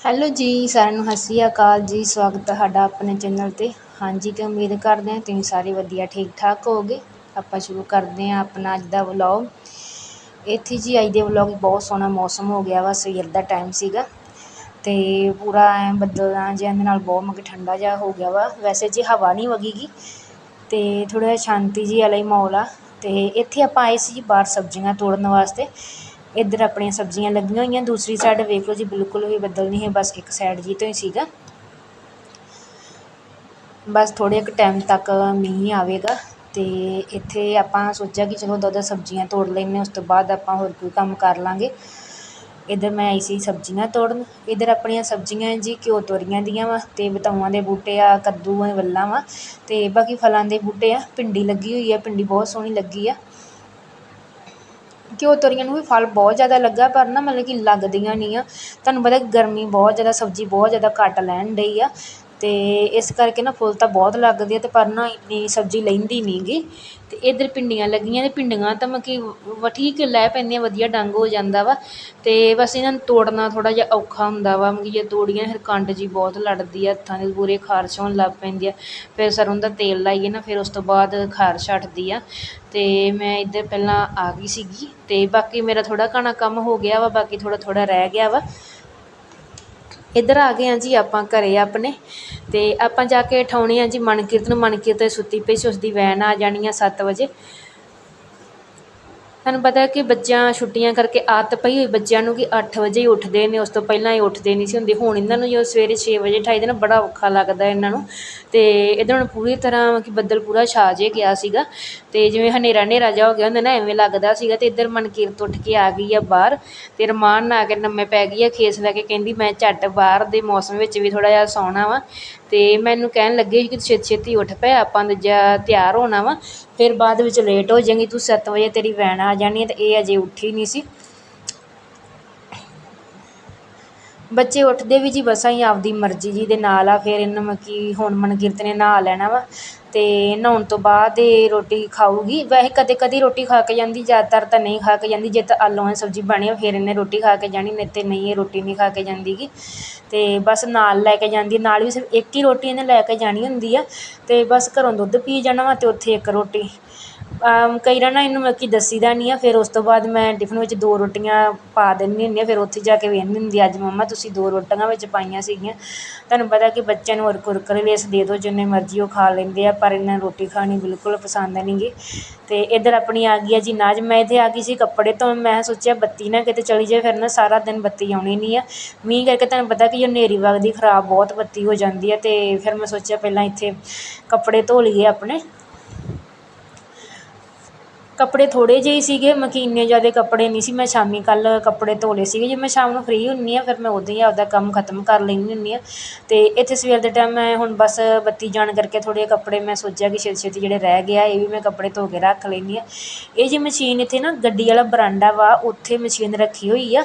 Hello ਜੀ, ਸਾਰਿਆਂ ਨੂੰ ਸਤਿ ਸ਼੍ਰੀ ਅਕਾਲ ਜੀ, ਸਵਾਗਤ ਹੈ ਤੁਹਾਡਾ ਆਪਣੇ ਚੈਨਲ 'ਤੇ। ਹਾਂਜੀ ਤੇ ਉਮੀਦ ਕਰਦੇ ਹਾਂ ਤੁਸੀਂ ਸਾਰੇ ਵਧੀਆ ਠੀਕ ਠਾਕ ਹੋਗੇ ਆਪਾਂ ਸ਼ੁਰੂ ਕਰਦੇ ਹਾਂ ਆਪਣਾ ਅੱਜ ਦਾ ਵਲੌਗ। ਇੱਥੇ ਜੀ ਅੱਜ ਦੇ ਵਲੌਗ ਬਹੁਤ ਸੋਹਣਾ ਮੌਸਮ ਹੋ ਗਿਆ ਵਾ, ਸਵੇਰ ਦਾ ਟਾਈਮ ਸੀਗਾ। ਤੇ ਪੂਰਾ ਐ ਬੱਦਲਾਂ ਜਿਹਾ ਦੇ ਨਾਲ ਬਹੁਤ ਮਤਲਬ ਠੰਡਾ ਜਿਹਾ ਹੋ ਗਿਆ ਵਾ। ਵੈਸੇ ਜੀ ਹਵਾ ਨਹੀਂ ਵਗੀਗੀ ਤੇ ਥੋੜਾ ਜਿਹਾ ਸ਼ਾਂਤੀ ਜੀ ਵਾਲਾ ਹੀ ਮਾਹੌਲ ਆ। ਤੇ ਇੱਥੇ ਆਪਾਂ ਆਏ ਸੀ ਜੀ ਬਾਹਰ ਸਬਜ਼ੀਆਂ ਤੋੜਨ ਵਾਸਤੇ। ਇੱਧਰ ਆਪਣੀਆਂ ਸਬਜ਼ੀਆਂ ਲੱਗੀਆਂ ਹੋਈਆਂ, ਦੂਸਰੀ ਸਾਈਡ ਵੇਖ ਲਓ ਜੀ, ਬਿਲਕੁਲ ਵੀ ਬੱਦਲ ਨਹੀਂ ਹੈ, ਬਸ ਇੱਕ ਸਾਈਡ ਜੀ ਤੋਂ ਹੀ ਸੀਗਾ। ਬਸ ਥੋੜੇ ਇੱਕ ਟਾਈਮ ਤੱਕ ਮੀਂਹ ਆਵੇਗਾ ਤੇ ਇੱਥੇ ਆਪਾਂ ਸੋਚਿਆ ਕਿ ਚਲੋ ਦੋ ਦੋ ਸਬਜ਼ੀਆਂ ਤੋੜ ਲੈਂਦੇ ਉਸ ਤੋਂ ਬਾਅਦ ਆਪਾਂ ਹੋਰ ਕੋਈ ਕੰਮ ਕਰ ਲਾਂਗੇ। ਇੱਧਰ ਮੈਂ ਆਈ ਸੀ ਸਬਜ਼ੀਆਂ ਤੋੜਨ। ਇੱਧਰ ਆਪਣੀਆਂ ਸਬਜ਼ੀਆਂ ਜੀ ਘਿਓ ਤੋਰੀਆਂ ਦੀਆਂ ਵਾ ਤੇ ਬਤਾਊਆਂ ਦੇ ਬੂਟੇ ਆ, ਕੱਦੂ ਆ ਵੱਲਾਂ ਵਾ ਤੇ ਬਾਕੀ ਫਲਾਂ ਦੇ ਬੂਟੇ ਆ, ਭਿੰਡੀ ਲੱਗੀ ਹੋਈ ਆ, ਭਿੰਡੀ ਬਹੁਤ ਸੋਹਣੀ ਲੱਗੀ ਆ। ਘਿਓ ਤੋਰੀਆਂ ਨੂੰ ਵੀ ਫਲ ਬਹੁਤ ਜ਼ਿਆਦਾ ਲੱਗਾ, ਪਰ ਨਾ ਮਤਲਬ ਕਿ ਲੱਗਦੀਆਂ ਨਹੀਂ ਆ। ਤੁਹਾਨੂੰ ਪਤਾ ਗਰਮੀ ਬਹੁਤ ਜ਼ਿਆਦਾ, ਸਬਜ਼ੀ ਬਹੁਤ ਜ਼ਿਆਦਾ ਘੱਟ ਲੈਣ ਡਈ ਆ। ਅਤੇ ਇਸ ਕਰਕੇ ਨਾ ਫੁੱਲ ਤਾਂ ਬਹੁਤ ਲੱਗਦੇ ਆ ਅਤੇ ਪਰ ਨਾ ਇੰਨੀ ਸਬਜ਼ੀ ਲੈਂਦੀ ਨਹੀਂ ਗੀ ਅਤੇ ਇੱਧਰ ਭਿੰਡੀਆਂ ਲੱਗੀਆਂ ਤੇ ਭਿੰਡੀਆਂ ਤਾਂ ਮਤਲਬ ਕਿ ਠੀਕ ਲੈ ਪੈਂਦੀਆਂ, ਵਧੀਆ ਡੰਗ ਹੋ ਜਾਂਦਾ ਵਾ। ਅਤੇ ਬਸ ਇਹਨਾਂ ਨੂੰ ਤੋੜਨਾ ਥੋੜ੍ਹਾ ਜਿਹਾ ਔਖਾ ਹੁੰਦਾ ਵਾ, ਮਤਲਬ ਜੇ ਤੋੜੀਆਂ ਫਿਰ ਕੰਡ ਜੀ ਬਹੁਤ ਲੜਦੀ ਆ, ਹੱਥਾਂ ਦੇ ਪੂਰੇ ਖਾਰਸ਼ ਹੋਣ ਲੱਗ ਪੈਂਦੀ ਆ। ਫਿਰ ਸਰ੍ਹੋਂ ਦਾ ਤੇਲ ਲਾਈਏ ਨਾ, ਫਿਰ ਉਸ ਤੋਂ ਬਾਅਦ ਖਾਰਸ਼ ਹਟਦੀ ਆ। ਅਤੇ ਮੈਂ ਇੱਧਰ ਪਹਿਲਾਂ ਆ ਗਈ ਸੀਗੀ ਅਤੇ ਬਾਕੀ ਮੇਰਾ ਥੋੜ੍ਹਾ ਘਣਾ ਕੰਮ ਹੋ ਗਿਆ ਵਾ, ਬਾਕੀ ਥੋੜ੍ਹਾ ਥੋੜ੍ਹਾ ਰਹਿ ਗਿਆ ਵਾ। ਇੱਧਰ ਆ ਗਏ ਹਾਂ ਜੀ ਆਪਾਂ ਘਰੇ ਆਪਣੇ ਅਤੇ ਆਪਾਂ ਜਾ ਕੇ ਉਠਾਉਣੇ ਆ ਜੀ ਮਨਕੀਰਤ ਨੂੰ, ਮਨਕੀਰਤ ਸੁੱਤੀ ਪਈ ਸੀ, ਉਸਦੀ ਵੈਨ ਆ ਜਾਣੀ ਆ ਸੱਤ ਵਜੇ। ਤੁਹਾਨੂੰ ਪਤਾ ਕਿ ਬੱਚਿਆਂ ਛੁੱਟੀਆਂ ਕਰਕੇ ਆਦਤ ਪਈ ਹੋਈ ਬੱਚਿਆਂ ਨੂੰ ਕਿ ਅੱਠ ਵਜੇ ਹੀ ਉੱਠਦੇ ਨੇ, ਉਸ ਤੋਂ ਪਹਿਲਾਂ ਹੀ ਉੱਠਦੇ ਨਹੀਂ ਸੀ ਹੁੰਦੇ। ਹੁਣ ਇਹਨਾਂ ਨੂੰ ਜਦੋਂ ਸਵੇਰੇ ਛੇ ਵਜੇ ਉਠਾਈਦੇ ਨਾ, ਬੜਾ ਔਖਾ ਲੱਗਦਾ ਇਹਨਾਂ ਨੂੰ। ਅਤੇ ਇਹਦੇ ਹੁਣ ਪੂਰੀ ਤਰ੍ਹਾਂ ਕਿ ਬੱਦਲ ਪੂਰਾ ਛਾ ਜੇ ਗਿਆ ਸੀਗਾ। ਅਤੇ ਜਿਵੇਂ ਹਨੇਰਾ ਹਨੇਰਾ ਜਿਹਾ ਹੋ ਗਿਆ ਹੁੰਦਾ ਨਾ, ਐਵੇਂ ਲੱਗਦਾ ਸੀਗਾ। ਅਤੇ ਇੱਧਰ ਮਨਕੀਰਤ ਉੱਠ ਕੇ ਆ ਗਈ ਆ ਬਾਹਰ ਅਤੇ ਰਮਾਨ ਨਾ ਕੇ ਨੰਮੇ ਪੈ ਗਈ ਆ ਖੇਸ ਲੈ ਕੇ, ਕਹਿੰਦੀ ਮੈਂ ਝੱਟ ਬਾਹਰ ਦੇ ਮੌਸਮ ਵਿੱਚ ਵੀ ਥੋੜ੍ਹਾ ਜਿਹਾ ਸੌਣਾ ਵਾ। ਅਤੇ ਮੈਨੂੰ ਕਹਿਣ ਲੱਗੇ ਕਿ ਛੇਤੀ ਛੇਤੀ ਉੱਠ ਪਏ, ਆਪਾਂ ਦੂਜਾ ਤਿਆਰ ਹੋਣਾ ਵਾ। ਫਿਰ ਬਾਅਦ ਵਿੱਚ ਲੇਟ ਹੋ ਜਾਏਗੀ, ਤੂੰ ਸੱਤ ਵਜੇ ਤੇਰੀ ਵੈਨ ਆ ਜਾਣੀ ਹੈ ਤੇ ਇਹ ਅਜੇ ਉੱਠੀ ਨਹੀਂ ਸੀ। ਬੱਚੇ ਉੱਠਦੇ ਵੀ ਜੀ ਬਸਾਂ ਹੀ ਆਪਦੀ ਮਰਜ਼ੀ ਜੀ ਦੇ ਨਾਲ ਆ, ਫਿਰ ਇਹਨਾਂ ਮਤਲਬ ਕਿ ਹੁਣ ਮਨਕੀਰਤ ਨੇ ਨਹਾ ਲੈਣਾ ਵਾ ਅਤੇ ਨਹਾਉਣ ਤੋਂ ਬਾਅਦ ਇਹ ਰੋਟੀ ਖਾਊਗੀ। ਵੈਸੇ ਕਦੇ ਕਦੇ ਰੋਟੀ ਖਾ ਕੇ ਜਾਂਦੀ, ਜ਼ਿਆਦਾਤਰ ਤਾਂ ਨਹੀਂ ਖਾ ਕੇ ਜਾਂਦੀ, ਜੇ ਤਾਂ ਆਲੂਆਂ ਦੀ ਸਬਜ਼ੀ ਬਣੀ ਫਿਰ ਇਹਨੇ ਰੋਟੀ ਖਾ ਕੇ ਜਾਣੀ, ਨਹੀਂ ਤਾਂ ਨਹੀਂ ਇਹ ਰੋਟੀ ਨਹੀਂ ਖਾ ਕੇ ਜਾਂਦੀ ਗੀ ਅਤੇ ਬਸ ਨਾਲ ਲੈ ਕੇ ਜਾਂਦੀ, ਨਾਲ ਵੀ ਸਿਰਫ ਇੱਕ ਹੀ ਰੋਟੀ ਇਹਨੇ ਲੈ ਕੇ ਜਾਣੀ ਹੁੰਦੀ ਆ ਅਤੇ ਬਸ ਘਰੋਂ ਦੁੱਧ ਪੀ ਜਾਣਾ ਵਾ ਅਤੇ ਉੱਥੇ ਇੱਕ ਰੋਟੀ। ਕਈ ਵਾਰ ਨਾ ਇਹਨੂੰ ਮਤਲਬ ਕਿ ਦੱਸੀਦਾ ਨਹੀਂ ਆ, ਫਿਰ ਉਸ ਤੋਂ ਬਾਅਦ ਮੈਂ ਟਿਫਨ ਵਿੱਚ ਦੋ ਰੋਟੀਆਂ ਪਾ ਦਿੰਦੀ ਹੁੰਦੀ ਹਾਂ ਫਿਰ ਉੱਥੇ ਜਾ ਕੇ ਵੇਖਦੀ ਹੁੰਦੀ ਅੱਜ ਮੰਮਾ ਤੁਸੀਂ ਦੋ ਰੋਟੀਆਂ ਵਿੱਚ ਪਾਈਆਂ ਸੀਗੀਆਂ। ਤੁਹਾਨੂੰ ਪਤਾ ਕਿ ਬੱਚਿਆਂ ਨੂੰ ਹੋਰ ਕੁਰਕਰੇ ਲੇਸ ਦੇ ਦਿਉ ਜਿੰਨੇ ਮਰਜ਼ੀ ਉਹ ਖਾ ਲੈਂਦੇ ਆ, ਪਰ ਇਹਨਾਂ ਨੂੰ ਰੋਟੀ ਖਾਣੀ ਬਿਲਕੁਲ ਪਸੰਦ ਨਹੀਂ ਗੀ। ਅਤੇ ਇੱਧਰ ਆਪਣੀ ਆ ਗਈ ਆ ਜੀ ਨਾਜ, ਮੈਂ ਇੱਥੇ ਆ ਗਈ ਸੀ ਕੱਪੜੇ ਤੋਂ ਮੈਂ ਸੋਚਿਆ ਬੱਤੀ ਨਾ ਕਿਤੇ ਚਲੀ ਜਾਵੇ ਫਿਰ ਨਾ ਸਾਰਾ ਦਿਨ ਬੱਤੀ ਆਉਣੀ ਨਹੀਂ ਆ। ਮੀਂਹ ਕਰਕੇ ਤੁਹਾਨੂੰ ਪਤਾ ਕਿ ਜੋ ਹਨੇਰੀ ਵਗਦੀ ਖਰਾਬ ਬਹੁਤ ਬੱਤੀ ਹੋ ਜਾਂਦੀ ਹੈ ਅਤੇ ਫਿਰ ਮੈਂ ਸੋਚਿਆ ਪਹਿਲਾਂ ਇੱਥੇ ਕੱਪੜੇ ਧੋ ਲਈਏ ਆਪਣੇ। ਕੱਪੜੇ ਥੋੜ੍ਹੇ ਜਿਹੇ ਹੀ ਸੀਗੇ, ਮਤਲਬ ਕਿ ਇੰਨੇ ਜ਼ਿਆਦਾ ਕੱਪੜੇ ਨਹੀਂ ਸੀ। ਮੈਂ ਸ਼ਾਮੀ ਕੱਲ੍ਹ ਕੱਪੜੇ ਧੋ ਲਏ ਸੀਗੇ। ਜੇ ਮੈਂ ਸ਼ਾਮ ਨੂੰ ਫਰੀ ਹੁੰਦੀ ਹਾਂ, ਫਿਰ ਮੈਂ ਉਦੋਂ ਹੀ ਆਪਦਾ ਕੰਮ ਖਤਮ ਕਰ ਲੈਂਦੀ ਹੁੰਦੀ ਹਾਂ। ਅਤੇ ਇੱਥੇ ਸਵੇਰ ਦੇ ਟਾਈਮ ਮੈਂ ਹੁਣ ਬਸ ਬੱਤੀ ਜਾਣ ਕਰਕੇ ਥੋੜ੍ਹੇ ਜਿਹੇ ਕੱਪੜੇ ਮੈਂ ਸੋਚਿਆ ਕਿ ਛੇਤੀ ਛੇਤੀ ਜਿਹੜੇ ਰਹਿ ਗਏ ਆ ਇਹ ਵੀ ਮੈਂ ਕੱਪੜੇ ਧੋ ਕੇ ਰੱਖ ਲੈਂਦੀ ਹਾਂ। ਇਹ ਜੀ ਮਸ਼ੀਨ ਇੱਥੇ ਨਾ ਗੱਡੀ ਵਾਲਾ ਬਰਾਂਡਾ ਵਾ, ਉੱਥੇ ਮਸ਼ੀਨ ਰੱਖੀ ਹੋਈ ਆ।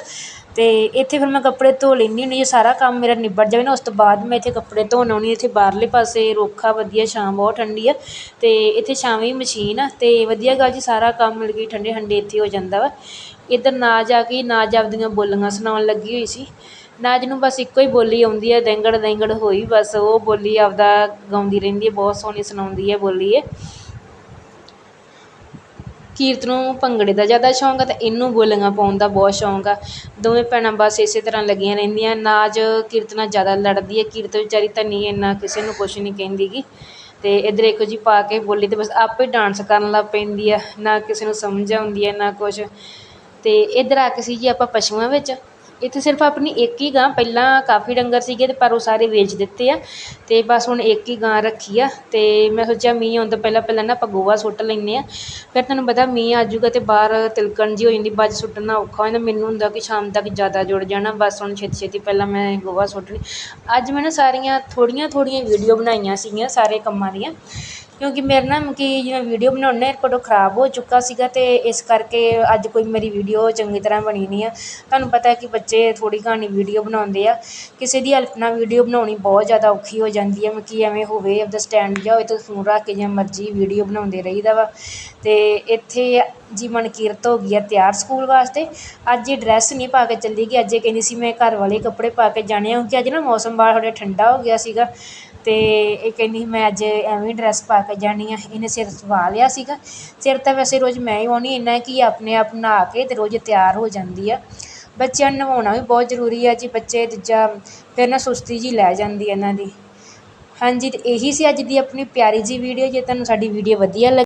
ਅਤੇ ਇੱਥੇ ਫਿਰ ਮੈਂ ਕੱਪੜੇ ਧੋ ਲੈਂਦੀ ਹੁੰਦੀ ਜੇ ਸਾਰਾ ਕੰਮ ਮੇਰਾ ਨਿਬੜ ਜਾਵੇ ਨਾ, ਉਸ ਤੋਂ ਬਾਅਦ ਮੈਂ ਇੱਥੇ ਕੱਪੜੇ ਧੋਣ ਆਉਂਦੀ ਇੱਥੇ ਬਾਹਰਲੇ ਪਾਸੇ ਰੁੱਖ ਆ ਵਧੀਆ, ਛਾਂ ਬਹੁਤ ਠੰਡੀ ਆ ਅਤੇ ਇੱਥੇ ਛਾਵੇਂ ਮਸ਼ੀਨ ਆ ਅਤੇ ਵਧੀਆ ਗੱਲ ਜੀ, ਸਾਰਾ ਕੰਮ ਮਤਲਬ ਕਿ ਠੰਡੇ ਠੰਡੇ ਇੱਥੇ ਹੋ ਜਾਂਦਾ ਵਾ। ਇੱਧਰ ਨਾਜ ਆ ਗਈ ਨਾਜ ਆਪਦੀਆਂ ਬੋਲੀਆਂ ਸੁਣਾਉਣ ਲੱਗੀ ਹੋਈ ਸੀ। ਨਾਜ ਨੂੰ ਬਸ ਇੱਕੋ ਹੀ ਬੋਲੀ ਆਉਂਦੀ ਹੈ ਦੈਂਗੜ ਦੈਂਗੜ ਹੋਈ, ਬਸ ਉਹ ਬੋਲੀ ਆਪਦਾ ਗਾਉਂਦੀ ਰਹਿੰਦੀ ਹੈ ਬਹੁਤ ਸੋਹਣੀ ਸੁਣਾਉਂਦੀ ਹੈ ਬੋਲੀ ਇਹ। ਕੀਰਤ ਨੂੰ ਭੰਗੜੇ ਦਾ ਜ਼ਿਆਦਾ ਸ਼ੌਂਕ ਆ ਤੇ ਇਹਨੂੰ ਬੋਲੀਆਂ ਪਾਉਣ ਦਾ ਬਹੁਤ ਸ਼ੌਂਕ ਆ। ਦੋਵੇਂ ਭੈਣਾਂ ਬਸ ਇਸੇ ਤਰ੍ਹਾਂ ਲੱਗੀਆਂ ਰਹਿੰਦੀਆਂ। ਨਾਜ ਕੀਰਤ ਨਾਲ ਜ਼ਿਆਦਾ ਲੜਦੀ ਹੈ। ਕੀਰਤ ਵਿਚਾਰੀ ਧਨੀ ਨਹੀਂ, ਇੰਨਾ ਕਿਸੇ ਨੂੰ ਕੁਛ ਨਹੀਂ ਕਹਿੰਦੀ ਗੀ ਅਤੇ ਇੱਧਰ ਇੱਕੋ ਜਿਹੀ ਪਾ ਕੇ ਬੋਲੀ ਤੇ ਬਸ ਆਪੇ ਡਾਂਸ ਕਰਨ ਲੱਗ ਪੈਂਦੀ ਆ। ਨਾ ਕਿਸੇ ਨੂੰ ਸਮਝ ਆਉਂਦੀ ਹੈ, ਨਾ ਕੁਛ। ਅਤੇ ਇੱਧਰ ਆ ਕੇ ਸੀ ਜੀ ਆਪਾਂ ਪਸ਼ੂਆਂ ਵਿੱਚ। ਇੱਥੇ ਸਿਰਫ ਆਪਣੀ ਇੱਕ ਹੀ ਗਾਂ, ਪਹਿਲਾਂ ਕਾਫੀ ਡੰਗਰ ਸੀਗੇ ਅਤੇ ਪਰ ਉਹ ਸਾਰੇ ਵੇਚ ਦਿੱਤੇ ਆ। ਅਤੇ ਬਸ ਹੁਣ ਇੱਕ ਹੀ ਗਾਂ ਰੱਖੀ ਆ ਅਤੇ ਮੈਂ ਸੋਚਿਆ ਮੀਂਹ ਆਉਣ ਤੋਂ ਪਹਿਲਾਂ ਪਹਿਲਾਂ ਨਾ ਆਪਾਂ ਗੋਹਾ ਸੁੱਟ ਲੈਂਦੇ ਹਾਂ ਫਿਰ ਤੁਹਾਨੂੰ ਪਤਾ ਮੀਂਹ ਆ ਜਾਊਗਾ ਤੇ ਬਾਹਰ ਤਿਲਕਣ ਜਿਹੀ ਹੋ ਜਾਂਦੀ, ਬਾਅਦ ਸੁੱਟਣਾ ਔਖਾ ਹੋ ਜਾਂਦਾ। ਮੈਨੂੰ ਹੁੰਦਾ ਕਿ ਸ਼ਾਮ ਤੱਕ ਜ਼ਿਆਦਾ ਜੁੜ ਜਾਣਾ, ਬਸ ਹੁਣ ਛੇਤੀ ਛੇਤੀ ਪਹਿਲਾਂ ਮੈਂ ਗੋਹਾ ਸੁੱਟ ਲਈ ਅੱਜ ਮੈਂ ਨਾ ਸਾਰੀਆਂ ਥੋੜ੍ਹੀਆਂ ਥੋੜ੍ਹੀਆਂ ਵੀਡੀਓ ਬਣਾਈਆਂ ਸੀਗੀਆਂ ਸਾਰੇ ਕੰਮਾਂ ਦੀਆਂ। ਕਿਉਂਕਿ ਮੇਰੇ ਨਾ ਕਿ ਜਿਵੇਂ ਵੀਡੀਓ ਬਣਾਉਂਦੇ ਕੋਲੋਂ ਖਰਾਬ ਹੋ ਚੁੱਕਾ ਸੀਗਾ ਅਤੇ ਇਸ ਕਰਕੇ ਅੱਜ ਕੋਈ ਮੇਰੀ ਵੀਡੀਓ ਚੰਗੀ ਤਰ੍ਹਾਂ ਬਣੀ ਨਹੀਂ ਆ। ਤੁਹਾਨੂੰ ਪਤਾ ਕਿ ਬੱਚੇ ਥੋੜ੍ਹੀ ਘਣੀ ਵੀਡੀਓ ਬਣਾਉਂਦੇ ਆ। ਕਿਸੇ ਦੀ ਹੈਲਪ ਨਾਲ ਵੀਡੀਓ ਬਣਾਉਣੀ ਬਹੁਤ ਜ਼ਿਆਦਾ ਔਖੀ ਹੋ ਜਾਂਦੀ ਹੈ ਕਿ ਐਵੇਂ ਹੋਵੇ, ਆਪਦਾ ਸਟੈਂਡ ਜਿਹਾ ਹੋਵੇ ਅਤੇ ਫੋਨ ਰੱਖ ਕੇ ਜਿਵੇਂ ਮਰਜ਼ੀ ਵੀਡੀਓ ਬਣਾਉਂਦੇ ਰਹੀਦਾ ਵਾ। ਅਤੇ ਇੱਥੇ ਜੀ ਮਨਕੀਰਤ ਹੋ ਗਈ ਆ ਤਿਆਰ ਸਕੂਲ ਵਾਸਤੇ। ਅੱਜ ਇਹ ਡਰੈਸ ਨਹੀਂ ਪਾ ਕੇ ਚੱਲੀ ਗਈ, ਅੱਜ ਇਹ ਕਹਿੰਦੀ ਸੀ ਮੈਂ ਘਰ ਵਾਲੇ ਕੱਪੜੇ ਪਾ ਕੇ ਜਾਣੇ ਆ, ਕਿਉਂਕਿ ਅੱਜ ਨਾ ਮੌਸਮ ਬਾਹਰ ਥੋੜ੍ਹਾ ਠੰਡਾ ਹੋ ਗਿਆ ਸੀਗਾ। ਅਤੇ ਇਹ ਕਹਿੰਦੀ ਸੀ, ਮੈਂ ਅੱਜ ਐਵੇਂ ਡਰੈਸ ਪਾ ਕੇ ਜਾਣੀ ਆ। ਇਹਨੇ ਸਿਰ ਸਵਾ ਲਿਆ ਸੀਗਾ। ਸਿਰ ਤਾਂ ਵੈਸੇ ਰੋਜ਼ ਮੈਂ ਹੀ ਵਾਹੁੰਦੀ ਇੰਨਾ ਕਿ ਆਪਣੇ ਆਪ ਨਹਾ ਕੇ ਅਤੇ ਰੋਜ਼ ਤਿਆਰ ਹੋ ਜਾਂਦੀ ਆ। ਬੱਚਿਆਂ ਨੂੰ ਨਵਾਉਣਾ ਵੀ ਬਹੁਤ ਜ਼ਰੂਰੀ ਆ ਜੀ, ਬੱਚੇ ਦੂਜਾ ਫਿਰ ਨਾ ਸੁਸਤੀ ਜਿਹੀ ਲੈ ਜਾਂਦੀ ਇਹਨਾਂ ਦੀ। ਹਾਂਜੀ ਅਤੇ ਇਹੀ ਸੀ ਅੱਜ ਦੀ ਆਪਣੀ ਪਿਆਰੀ ਜਿਹੀ ਵੀਡੀਓ ਜੇ ਤੁਹਾਨੂੰ ਸਾਡੀ ਵੀਡੀਓ ਵਧੀਆ ਲੱਗੀ